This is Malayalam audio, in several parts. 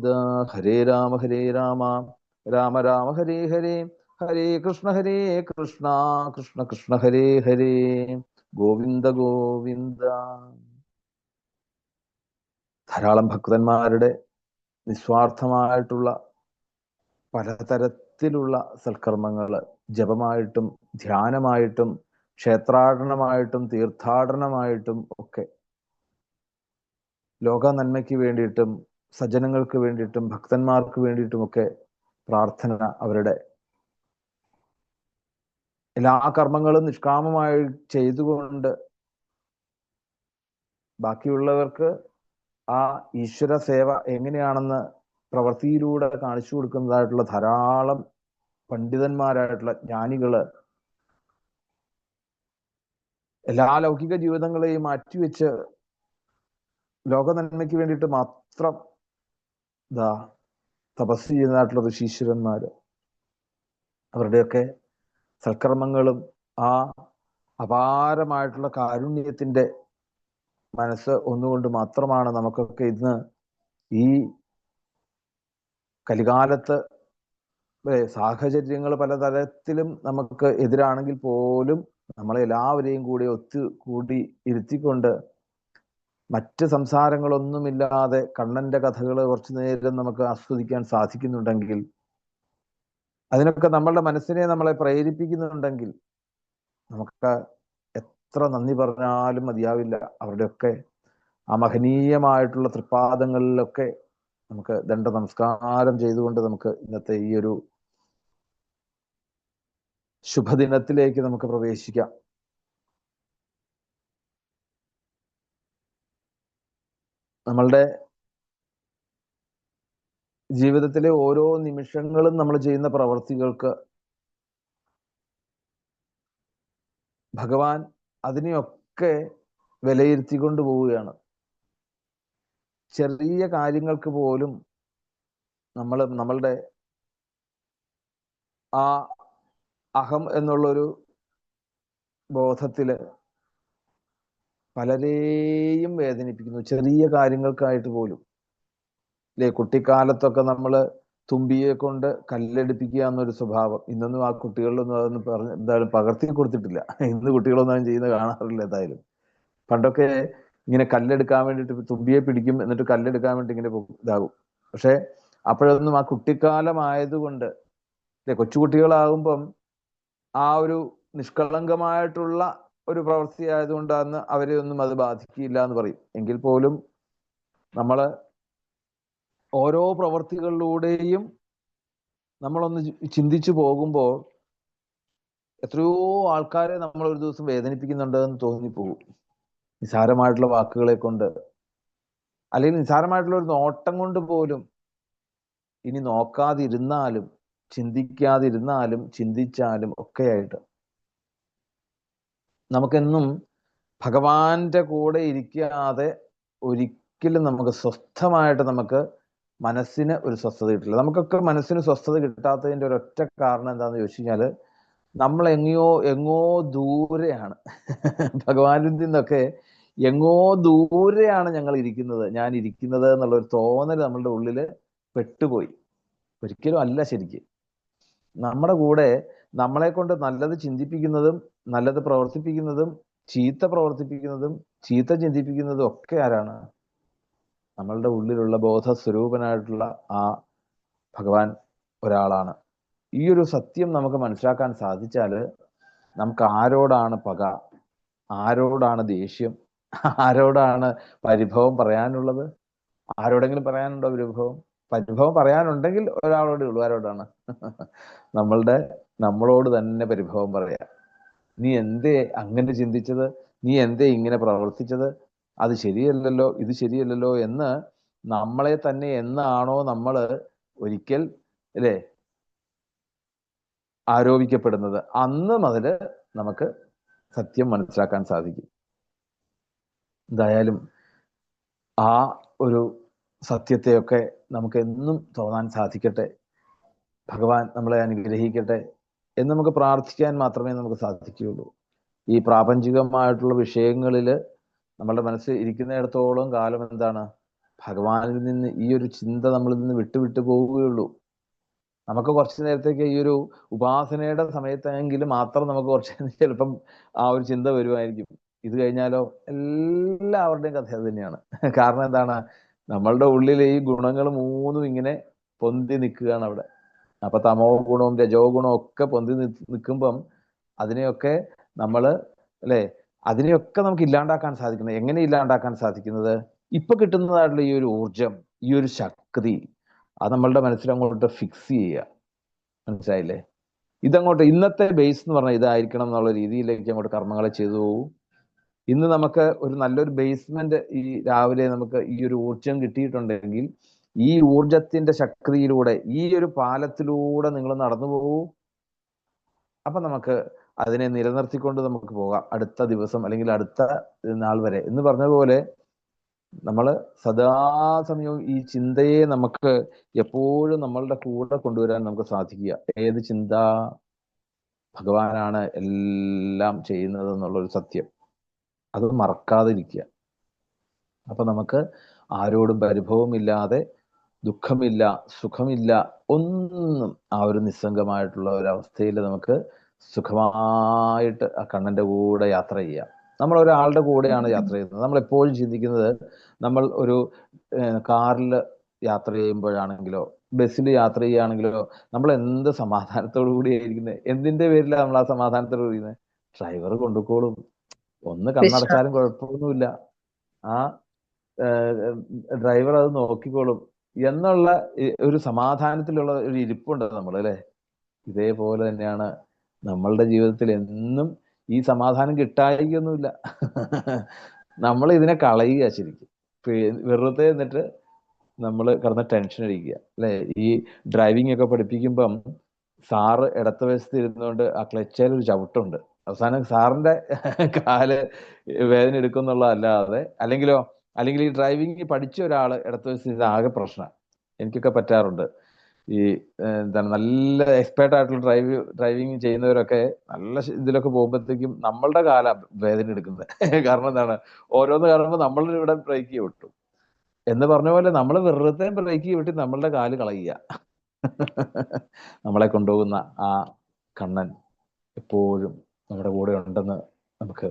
ഗോവിന്ദ ഹരേ രാമ ഹരേ രാമ. രാമ രാമ ഹരേ ഹരേ. ഹരേ കൃഷ്ണ ഹരേ കൃഷ്ണ. കൃഷ്ണ കൃഷ്ണ ഹരേ ഹരേ. ഗോവിന്ദ ഗോവിന്ദ. ധാരാളം ഭക്തന്മാരുടെ നിസ്വാർത്ഥമായിട്ടുള്ള പലതരത്തിലുള്ള സൽക്കർമ്മങ്ങൾ ജപമായിട്ടും ധ്യാനമായിട്ടും ക്ഷേത്രാടനമായിട്ടും തീർത്ഥാടനമായിട്ടും ഒക്കെ ലോക നന്മയ്ക്ക് വേണ്ടിയിട്ടും സജ്ജനങ്ങൾക്ക് വേണ്ടിയിട്ടും ഭക്തന്മാർക്ക് വേണ്ടിയിട്ടുമൊക്കെ പ്രാർത്ഥന അവരുടെ എല്ലാ കർമ്മങ്ങളും നിഷ്കാമമായി ചെയ്തുകൊണ്ട് ബാക്കിയുള്ളവർക്ക് ആ ഈശ്വര സേവ എങ്ങനെയാണെന്ന് പ്രവൃത്തിയിലൂടെ കാണിച്ചു കൊടുക്കുന്നതായിട്ടുള്ള ധാരാളം പണ്ഡിതന്മാരായിട്ടുള്ള ജ്ഞാനികൾ എല്ലാ ലൗകിക ജീവിതങ്ങളെയും മാറ്റിവെച്ച് ലോക നന്മയ്ക്ക് വേണ്ടിയിട്ട് മാത്രം ഇതാ തപസ് ചെയ്യുന്നതായിട്ടുള്ള ഋഷീശ്വരന്മാര് അവരുടെയൊക്കെ സൽക്രമങ്ങളും ആ അപാരമായിട്ടുള്ള കാരുണ്യത്തിന്റെ മനസ്സ് ഒന്നുകൊണ്ട് മാത്രമാണ് നമുക്കൊക്കെ ഇന്ന് ഈ കലികാലത്ത് സാഹചര്യങ്ങൾ പലതരത്തിലും നമുക്ക് എതിരാണെങ്കിൽ പോലും നമ്മളെല്ലാവരെയും കൂടി ഒത്തു കൂടി ഇരുത്തിക്കൊണ്ട് മറ്റ് സംസാരങ്ങളൊന്നുമില്ലാതെ കണ്ണന്റെ കഥകൾ കുറച്ചു നേരം നമുക്ക് ആസ്വദിക്കാൻ സാധിക്കുന്നുണ്ടെങ്കിൽ അതിനൊക്കെ നമ്മളുടെ മനസ്സിനെ നമ്മളെ പ്രേരിപ്പിക്കുന്നുണ്ടെങ്കിൽ നമുക്ക് എത്ര നന്ദി പറഞ്ഞാലും മതിയാവില്ല. അവരുടെയൊക്കെ ആ മഹനീയമായിട്ടുള്ള തൃപ്പാദങ്ങളിലൊക്കെ നമുക്ക് ദണ്ഡ നമസ്കാരം ചെയ്തുകൊണ്ട് നമുക്ക് ഇന്നത്തെ ഈ ഒരു ശുഭദിനത്തിലേക്ക് നമുക്ക് പ്രവേശിക്കാം. നമ്മളുടെ ജീവിതത്തിലെ ഓരോ നിമിഷങ്ങളും നമ്മൾ ചെയ്യുന്ന പ്രവർത്തികൾക്ക് ഭഗവാൻ അതിനെയൊക്കെ വിലയിരുത്തിക്കൊണ്ട് പോവുകയാണ്. ചെറിയ കാര്യങ്ങൾക്ക് പോലും നമ്മൾ നമ്മളുടെ ആ അഹം എന്നുള്ളൊരു ബോധത്തിൽ പലരെയും വേദനിപ്പിക്കുന്നു. ചെറിയ കാര്യങ്ങൾക്കായിട്ട് പോലും. അല്ലെ കുട്ടിക്കാലത്തൊക്കെ നമ്മൾ തുമ്പിയെ കൊണ്ട് കല്ലെടുപ്പിക്കുക എന്നൊരു സ്വഭാവം. ഇന്നൊന്നും ആ കുട്ടികളിലൊന്നും അതൊന്നും പറഞ്ഞ് എന്തായാലും പകർത്തി കൊടുത്തിട്ടില്ല. ഇന്ന് കുട്ടികളൊന്നും ചെയ്യുന്ന കാണാറില്ല ഏതായാലും പണ്ടൊക്കെ ഇങ്ങനെ കല്ലെടുക്കാൻ വേണ്ടിയിട്ട് തുമ്പിയെ പിടിക്കും എന്നിട്ട് കല്ലെടുക്കാൻ വേണ്ടി ഇങ്ങനെ ഇതാകും. പക്ഷെ അപ്പോഴൊന്നും ആ കുട്ടിക്കാലം ആയതുകൊണ്ട് അല്ലെ കൊച്ചുകുട്ടികളാകുമ്പം ആ ഒരു നിഷ്കളങ്കമായിട്ടുള്ള ഒരു പ്രവൃത്തി ആയതുകൊണ്ടാണ് അവരെ ഒന്നും അത് ബാധിക്കില്ല എന്ന് പറയും. എങ്കിൽ പോലും നമ്മൾ ഓരോ പ്രവൃത്തികളിലൂടെയും നമ്മളൊന്ന് ചിന്തിച്ചു പോകുമ്പോൾ എത്രയോ ആൾക്കാരെ നമ്മൾ ഒരു ദിവസം വേദനിപ്പിക്കുന്നുണ്ട് എന്ന് തോന്നിപ്പോകും. നിസാരമായിട്ടുള്ള വാക്കുകളെ കൊണ്ട്. അല്ലെങ്കിൽ നിസാരമായിട്ടുള്ള ഒരു നോട്ടം കൊണ്ട് പോലും ഇനി നോക്കാതിരുന്നാലും ചിന്തിക്കാതിരുന്നാലും ചിന്തിച്ചാലും ഒക്കെയായിട്ട് നമുക്കെന്നും ഭഗവാന്റെ കൂടെ ഇരിക്കാതെ ഒരിക്കലും നമുക്ക് സ്വസ്ഥമായിട്ട് നമുക്ക് മനസ്സിന് ഒരു സ്വസ്ഥത കിട്ടില്ല. നമുക്കൊക്കെ മനസ്സിന് സ്വസ്ഥത കിട്ടാത്തതിന്റെ ഒരൊറ്റ കാരണം എന്താണെന്ന് ചോദിച്ചു കഴിഞ്ഞാൽ നമ്മൾ എങ്ങയോ എങ്ങോ ദൂരെയാണ്. ഭഗവാനിൽ നിന്നൊക്കെ എങ്ങോ ദൂരെയാണ് ഞങ്ങൾ ഇരിക്കുന്നത് ഞാൻ ഇരിക്കുന്നത് എന്നുള്ള ഒരു തോന്നൽ നമ്മളുടെ ഉള്ളിൽ പെട്ടുപോയി. ഒരിക്കലും അല്ല ശരിക്ക്. നമ്മുടെ കൂടെ നമ്മളെ കൊണ്ട് നല്ലത് ചിന്തിപ്പിക്കുന്നതും നല്ലത് പ്രവർത്തിപ്പിക്കുന്നതും ചീത്ത പ്രവർത്തിപ്പിക്കുന്നതും ചീത്ത ചിന്തിപ്പിക്കുന്നതും ഒക്കെ ആരാണ്? നമ്മളുടെ ഉള്ളിലുള്ള ബോധ ബോധസ്വരൂപനായിട്ടുള്ള ആ ഭഗവാൻ ഒരാളാണ്. ഈ ഒരു സത്യം നമുക്ക് മനസ്സിലാക്കാൻ സാധിച്ചാൽ നമുക്ക് ആരോടാണ് പക? ആരോടാണ് ദേഷ്യം? ആരോടാണ് പരിഭവം പറയാനുള്ളത്? ആരോടെങ്കിലും പറയാനുണ്ടോ പരിഭവം? പരിഭവം പറയാനുണ്ടെങ്കിൽ ഒരാളോട് ഉള്ളൂ. ആരോടാണ്? നമ്മളുടെ നമ്മളോട് തന്നെ പരിഭവം പറയാ. നീ എന്തേ അങ്ങനെ ചിന്തിച്ചത്? നീ എന്തേ ഇങ്ങനെ പ്രവർത്തിച്ചത്? അത് ശരിയല്ലല്ലോ ഇത് ശരിയല്ലല്ലോ എന്ന് നമ്മളെ തന്നെ എന്നാണോ നമ്മൾ ഒരിക്കൽ അല്ലേ ആരോപിക്കപ്പെടുന്നത്. അന്ന് മുതൽ നമുക്ക് സത്യം മനസ്സിലാക്കാൻ സാധിക്കും. എന്തായാലും ആ ഒരു സത്യത്തെയൊക്കെ നമുക്ക് എന്നും തോന്നാൻ സാധിക്കട്ടെ. ഭഗവാൻ നമ്മളെ അനുഗ്രഹിക്കട്ടെ. എന്ന് നമുക്ക് പ്രാർത്ഥിക്കാൻ മാത്രമേ നമുക്ക് സാധിക്കുകയുള്ളൂ. ഈ പ്രാപഞ്ചികമായിട്ടുള്ള വിഷയങ്ങളിൽ നമ്മളുടെ മനസ്സ് ഇരിക്കുന്നിടത്തോളം കാലം എന്താണ്? ഭഗവാനിൽ നിന്ന് ഈ ഒരു ചിന്ത നമ്മളിൽ നിന്ന് വിട്ടുവിട്ടു പോവുകയുള്ളൂ. നമുക്ക് കുറച്ച് നേരത്തേക്ക് ഈ ഒരു ഉപാസനയുടെ സമയത്തെങ്കിലും മാത്രം നമുക്ക് കുറച്ച് ചിലപ്പം ആ ഒരു ചിന്ത വരുമായിരിക്കും. ഇത് കഴിഞ്ഞാലോ എല്ലാവരുടെയും കഥ തന്നെയാണ്. കാരണം എന്താണ്? നമ്മളുടെ ഉള്ളിലെ ഈ ഗുണങ്ങൾ മൂന്നും ഇങ്ങനെ പൊന്തി നിൽക്കുകയാണ് അവിടെ. അപ്പൊ തമോ ഗുണവും രജോ ഗുണവും ഒക്കെ പൊന്തി നിൽക്കുമ്പം അതിനെയൊക്കെ നമ്മൾ അല്ലെ അതിനെയൊക്കെ നമുക്ക് ഇല്ലാണ്ടാക്കാൻ സാധിക്കുന്നത്. എങ്ങനെ ഇല്ലാണ്ടാക്കാൻ സാധിക്കുന്നത്? ഇപ്പൊ കിട്ടുന്നതായിട്ടുള്ള ഈ ഒരു ഊർജം ഈ ഒരു ശക്തി അത് നമ്മളുടെ മനസ്സിൽ അങ്ങോട്ട് ഫിക്സ് ചെയ്യുക. മനസ്സിലായില്ലേ? ഇതങ്ങോട്ട് ഇന്നത്തെ ബേസ് എന്ന് പറഞ്ഞാൽ ഇതായിരിക്കണം എന്നുള്ള രീതിയിലേക്ക് അങ്ങോട്ട് കർമ്മങ്ങളെ ചെയ്തു പോകും ഇന്ന് നമുക്ക് ഒരു നല്ലൊരു ബേസ്മെന്റ് ഈ രാവിലെ നമുക്ക് ഈ ഒരു ഊർജം കിട്ടിയിട്ടുണ്ടെങ്കിൽ ഈ ഊർജത്തിന്റെ ശക്തിയിലൂടെ ഈ ഒരു പാലത്തിലൂടെ നിങ്ങൾ നടന്നു പോകൂ. അപ്പൊ നമുക്ക് അതിനെ നിലനിർത്തിക്കൊണ്ട് നമുക്ക് പോകാം. അടുത്ത ദിവസം അല്ലെങ്കിൽ അടുത്ത നാൾ വരെ. എന്ന് പറഞ്ഞ പോലെ നമ്മൾ സദാസമയവും ഈ ചിന്തയെ നമുക്ക് എപ്പോഴും നമ്മളുടെ കൂടെ കൊണ്ടുവരാൻ നമുക്ക് സാധിക്കുക. ഏത് ചിന്ത ഭഗവാനാണ് എല്ലാം ചെയ്യുന്നത് എന്നുള്ളൊരു സത്യം. അത് മറക്കാതിരിക്കുക. അപ്പൊ നമുക്ക് ആരോടും പരിഭവമില്ലാതെ ദുഃഖമില്ല സുഖമില്ല ഒന്നും ആ ഒരു നിസ്സംഗമായിട്ടുള്ള ഒരു അവസ്ഥയിൽ നമുക്ക് സുഖമായിട്ട് ആ കണ്ണന്റെ കൂടെ യാത്ര ചെയ്യാം. നമ്മൾ ഒരാളുടെ കൂടെയാണ് യാത്ര ചെയ്യുന്നത്. നമ്മൾ എപ്പോഴും ചിന്തിക്കുന്നത് നമ്മൾ ഒരു കാറിൽ യാത്ര ചെയ്യുമ്പോഴാണെങ്കിലോ ബസ്സിൽ യാത്ര ചെയ്യുകയാണെങ്കിലോ നമ്മൾ എന്ത് സമാധാനത്തോടു കൂടി ആയിരിക്കുന്നത് എന്തിന്റെ പേരിലാണ് നമ്മൾ ആ സമാധാനത്തോടു കൂടിയിരുന്നത് ഡ്രൈവർ കൊണ്ടുപോളും ഒന്ന് കണ്ണടച്ചാലും കുഴപ്പമൊന്നുമില്ല. ആ ഡ്രൈവർ അത് നോക്കിക്കോളും. എന്നുള്ള ഒരു സമാധാനത്തിലുള്ള ഒരു ഇരിപ്പുണ്ട് നമ്മൾ അല്ലെ? ഇതേപോലെ തന്നെയാണ് നമ്മളുടെ ജീവിതത്തിൽ എന്നും ഈ സമാധാനം കിട്ടായിക്കൊന്നുമില്ല നമ്മൾ ഇതിനെ കളയുക ശരിക്കും. വെറുതെ എന്നിട്ട് നമ്മൾ കിടന്ന ടെൻഷൻ അടിക്കുക അല്ലെ? ഈ ഡ്രൈവിംഗ് ഒക്കെ പഠിപ്പിക്കുമ്പം സാറ് ഇടത്ത വശത്ത് ഇരുന്നുകൊണ്ട് ആ ക്ലച്ചയിൽ ഒരു ചവിട്ടുണ്ട്. അവസാനം സാറിന്റെ കാൽ വേദന എടുക്കുന്നുള്ളതല്ലാതെ അല്ലെങ്കിലോ അല്ലെങ്കിൽ ഈ ഡ്രൈവിംഗ് പഠിച്ച ഒരാൾ ഇടത്ത് വെച്ച് ഇത് ആകെ പ്രശ്നം. എനിക്കൊക്കെ പറ്റാറുണ്ട്. ഈ എന്താണ് നല്ല എക്സ്പേർട്ട് ആയിട്ടുള്ള ഡ്രൈവ് ഡ്രൈവിംഗ് ചെയ്യുന്നവരൊക്കെ നല്ല ഇതിലൊക്കെ പോകുമ്പോഴത്തേക്കും നമ്മളുടെ കാല വേദന എടുക്കുന്നത്. കാരണം എന്താണ്? ഓരോന്ന് കാണുമ്പോൾ നമ്മൾ ഇവിടെ ബ്രേക്ക് വിട്ടു. എന്ന് പറഞ്ഞ പോലെ നമ്മൾ വെറുതെ ബ്രേക്ക് വിട്ട് നമ്മളുടെ കാൽ കളയുക. നമ്മളെ കൊണ്ടുപോകുന്ന ആ കണ്ണൻ എപ്പോഴും നമ്മുടെ കൂടെ ഉണ്ടെന്ന് നമുക്ക്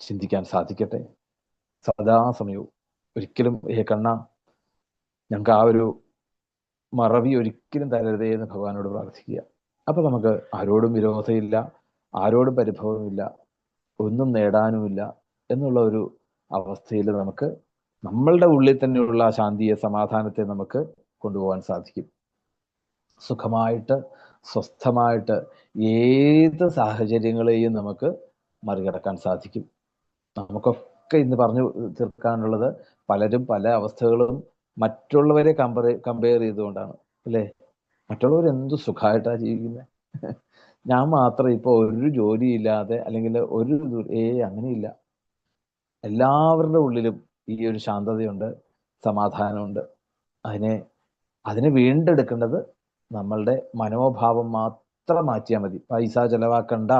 ചിന്തിക്കാൻ സാധിക്കട്ടെ. സദാസമയവും ഒരിക്കലും ഏ കണ്ണ ഞങ്ങൾക്ക് ആ ഒരു മറവി ഒരിക്കലും തരരുതേ എന്ന് ഭഗവാനോട് പ്രാർത്ഥിക്കുക. അപ്പൊ നമുക്ക് ആരോടും വിരോധമില്ല ആരോടും പരിഭവമില്ല ഒന്നും നേടാനുമില്ല എന്നുള്ള ഒരു അവസ്ഥയിൽ നമുക്ക് നമ്മളുടെ ഉള്ളിൽ തന്നെയുള്ള ശാന്തിയെ സമാധാനത്തെ നമുക്ക് കൊണ്ടുപോകാൻ സാധിക്കും. സുഖമായിട്ട് സ്വസ്ഥമായിട്ട് ഏത് സാഹചര്യങ്ങളെയും നമുക്ക് മറികടക്കാൻ സാധിക്കും. നമുക്കൊക്കെ ഇന്ന് പറഞ്ഞു തീർക്കാനുള്ളത് പലരും പല അവസ്ഥകളും മറ്റുള്ളവരെ കമ്പയർ കമ്പയർ ചെയ്തുകൊണ്ടാണ്. അല്ലേ? മറ്റുള്ളവർ എന്ത് സുഖമായിട്ടാണ് ജീവിക്കുന്നത്? ഞാൻ മാത്രം ഇപ്പോൾ ഒരു ജോലിയില്ലാതെ അല്ലെങ്കിൽ ഒരു ഏ അങ്ങനെയില്ല. എല്ലാവരുടെ ഉള്ളിലും ഈ ഒരു ശാന്തതയുണ്ട് സമാധാനമുണ്ട്. അതിനെ അതിനെ വീണ്ടെടുക്കേണ്ടത് നമ്മളുടെ മനോഭാവം മാത്രം മാറ്റിയാൽ മതി. പൈസ ചെലവാക്കണ്ട.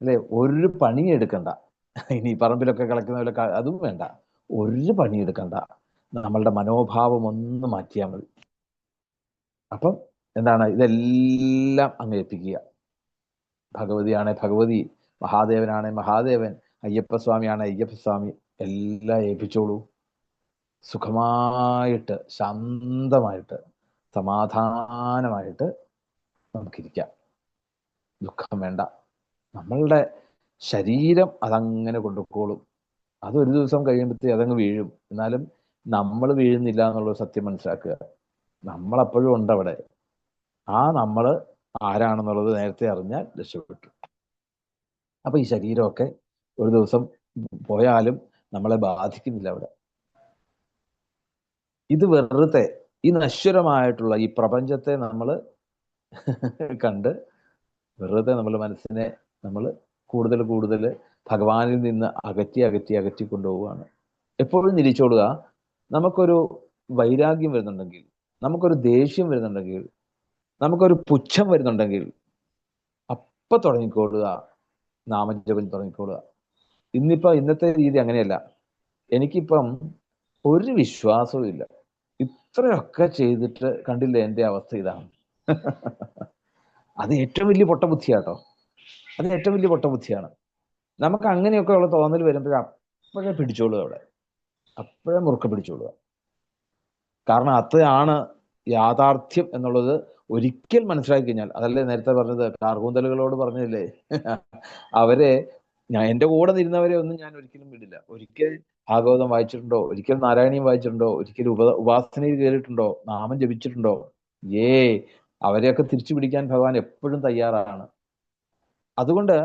അല്ലെ? ഒരു പണി എടുക്കണ്ട. ഇനി പറമ്പിലൊക്കെ കളിക്കുന്ന അതും വേണ്ട. ഒരു പണി എടുക്കണ്ട നമ്മളുടെ മനോഭാവം ഒന്ന് മാറ്റിയാൽ മതി. അപ്പം എന്താണ്? ഇതെല്ലാം അങ്ങ് എത്തിക്കുക ഭഗവതിയാണെ ഭഗവതി മഹാദേവനാണെ മഹാദേവൻ അയ്യപ്പസ്വാമിയാണെ അയ്യപ്പസ്വാമി എല്ലാം ഏൽപ്പിച്ചോളൂ. സുഖമായിട്ട് ശാന്തമായിട്ട് സമാധാനമായിട്ട് നമുക്കിരിക്കാം. ദുഃഖം വേണ്ട. നമ്മളുടെ ശരീരം അതങ്ങനെ കൊണ്ടുപോളും അത് ഒരു ദിവസം കഴിയുമ്പോഴത്തേ അതങ്ങ് വീഴും. എന്നാലും നമ്മൾ വീഴുന്നില്ല എന്നുള്ള സത്യം മനസ്സിലാക്കുക. നമ്മൾ അപ്പോഴും ഉണ്ട് അവിടെ ആ നമ്മൾ ആരാണെന്നുള്ളത് നേരത്തെ അറിഞ്ഞാൽ രക്ഷപ്പെട്ടു. അപ്പൊ ഈ ശരീരമൊക്കെ ഒരു ദിവസം പോയാലും നമ്മളെ ബാധിക്കുന്നില്ല അവിടെ. ഇത് വെറുതെ ഈ നശ്വരമായിട്ടുള്ള ഈ പ്രപഞ്ചത്തെ നമ്മൾ കണ്ട് വെറുതെ നമ്മൾ മനസ്സിനെ നമ്മൾ കൂടുതൽ കൂടുതൽ ഭഗവാനിൽ നിന്ന് അകറ്റി അകറ്റി അകറ്റി കൊണ്ടുപോവുകയാണ്. എപ്പോഴും നിരീച്ചോടുക നമുക്കൊരു വൈരാഗ്യം വരുന്നുണ്ടെങ്കിൽ നമുക്കൊരു ദേഷ്യം വരുന്നുണ്ടെങ്കിൽ നമുക്കൊരു പുച്ഛം വരുന്നുണ്ടെങ്കിൽ അപ്പൊ തുടങ്ങിക്കോളുക നാമജപം തുടങ്ങിക്കോളുക ഇന്നിപ്പോ ഇന്നത്തെ രീതി അങ്ങനെയല്ല. എനിക്കിപ്പം ഒരു വിശ്വാസവും ഇല്ല. ഇത്രയൊക്കെ ചെയ്തിട്ട് കണ്ടില്ല എന്റെ അവസ്ഥ ഇതാണ്. അത് ഏറ്റവും വലിയ പൊട്ടബുദ്ധിയാട്ടോ. അത് ഏറ്റവും വലിയ പൊട്ടബുദ്ധിയാണ്. നമുക്ക് അങ്ങനെയൊക്കെ ഉള്ള തോന്നൽ വരുമ്പോൾ അപ്പോഴേ പിടിച്ചോളുക അവിടെ. അപ്പോഴേ മുറുക്ക പിടിച്ചോളുക. കാരണം അതാണ് യാഥാർത്ഥ്യം എന്നുള്ളത് ഒരിക്കൽ മനസ്സിലാക്കി കഴിഞ്ഞാൽ അതല്ലേ നേരത്തെ പറഞ്ഞത് കാർകൂന്തലുകളോട് പറഞ്ഞില്ലേ? അവരെ ഞാൻ എന്റെ കൂടെ നിരുന്നവരെ ഒന്നും ഞാൻ ഒരിക്കലും വിടില്ല. ഒരിക്കൽ ഭാഗവതം വായിച്ചിട്ടുണ്ടോ? ഒരിക്കൽ നാരായണീയം വായിച്ചിട്ടുണ്ടോ? ഒരിക്കൽ ഉപ ഉപാസനയിൽ കയറിയിട്ടുണ്ടോ? നാമം ജപിച്ചിട്ടുണ്ടോ? ഏ അവരെയൊക്കെ തിരിച്ചു പിടിക്കാൻ ഭഗവാൻ എപ്പോഴും തയ്യാറാണ്. അതുകൊണ്ട്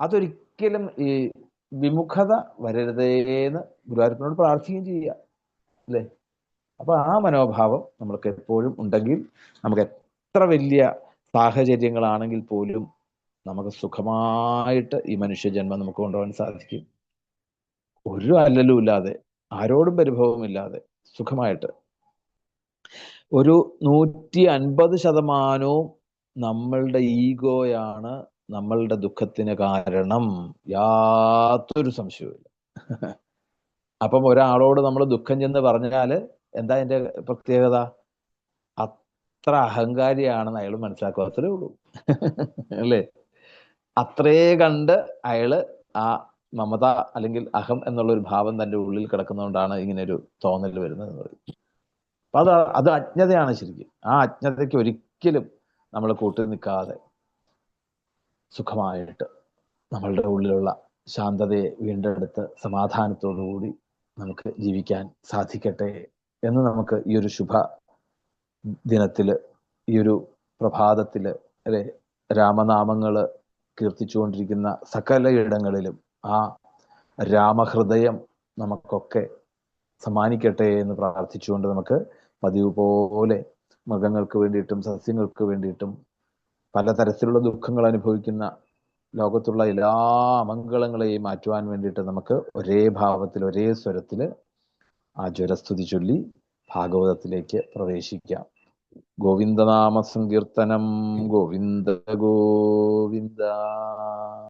അതൊരിക്കലും ഈ വിമുഖത വരരുതേന്ന് ഗുരുവായൂരപ്പനോട് പ്രാർത്ഥിക്കുകയും ചെയ്യുക അല്ലേ? അപ്പൊ ആ മനോഭാവം നമ്മൾക്ക് എപ്പോഴും ഉണ്ടെങ്കിൽ നമുക്ക് എത്ര വലിയ സാഹചര്യങ്ങളാണെങ്കിൽ പോലും നമുക്ക് സുഖമായിട്ട് ഈ മനുഷ്യജന്മം നമുക്ക് കൊണ്ടുപോകാൻ സാധിക്കും. ഒരു അല്ലലും ഇല്ലാതെ ആരോടും പരിഭവമില്ലാതെ സുഖമായിട്ട്. ഒരു നൂറ്റി അൻപത് ശതമാനവും നമ്മളുടെ ഈഗോയാണ് നമ്മളുടെ ദുഃഖത്തിന് കാരണം യാതൊരു സംശയവുമില്ല അപ്പം ഒരാളോട് നമ്മൾ ദുഃഖം ചെന്ന് പറഞ്ഞാൽ എന്താ എന്റെ പ്രത്യേകത? അത്ര അഹങ്കാരിയാണെന്ന് അയാൾ മനസ്സിലാക്കാത്തേ ഉള്ളൂ. അല്ലേ? അത്രേ കണ്ട് അയാൾ ആ മമത അല്ലെങ്കിൽ അഹം എന്നുള്ള ഒരു ഭാവം തന്റെ ഉള്ളിൽ കിടക്കുന്നതുകൊണ്ടാണ് ഇങ്ങനെ ഒരു തോന്നൽ വരുന്നത് എന്ന് പറയും അപ്പൊ അത് അത് അജ്ഞതയാണ് ശരിക്കും. ആ അജ്ഞതയ്ക്ക് ഒരിക്കലും നമ്മൾ കൂട്ടി നിൽക്കാതെ സുഖമായിട്ട് നമ്മളുടെ ഉള്ളിലുള്ള ശാന്തതയെ വീണ്ടെടുത്ത് സമാധാനത്തോടുകൂടി നമുക്ക് ജീവിക്കാൻ സാധിക്കട്ടെ എന്ന് നമുക്ക് ഈ ഒരു ശുഭ ദിനത്തിൽ ഈ ഒരു പ്രഭാതത്തിൽ അല്ലെ രാമനാമങ്ങൾ കീർത്തിച്ചുകൊണ്ടിരിക്കുന്ന സകല ഇടങ്ങളിലും ആ രാമഹൃദയം നമുക്കൊക്കെ സമ്മാനിക്കട്ടെ എന്ന് പ്രാർത്ഥിച്ചുകൊണ്ട് നമുക്ക് പതിവ് പോലെ മൃഗങ്ങൾക്ക് വേണ്ടിയിട്ടും സസ്യങ്ങൾക്ക് വേണ്ടിയിട്ടും പലതരത്തിലുള്ള ദുഃഖങ്ങൾ അനുഭവിക്കുന്ന ലോകത്തുള്ള എല്ലാ അമംഗളങ്ങളെയും മാറ്റുവാൻ വേണ്ടിയിട്ട് നമുക്ക് ഒരേ ഭാവത്തിൽ ഒരേ സ്വരത്തിൽ ആ ജ്വരസ്തുതി ചൊല്ലി ഭാഗവതത്തിലേക്ക് പ്രവേശിക്കാം. ഗോവിന്ദനാമ സങ്കീർത്തനം. ഗോവിന്ദ ഗോവിന്ദ.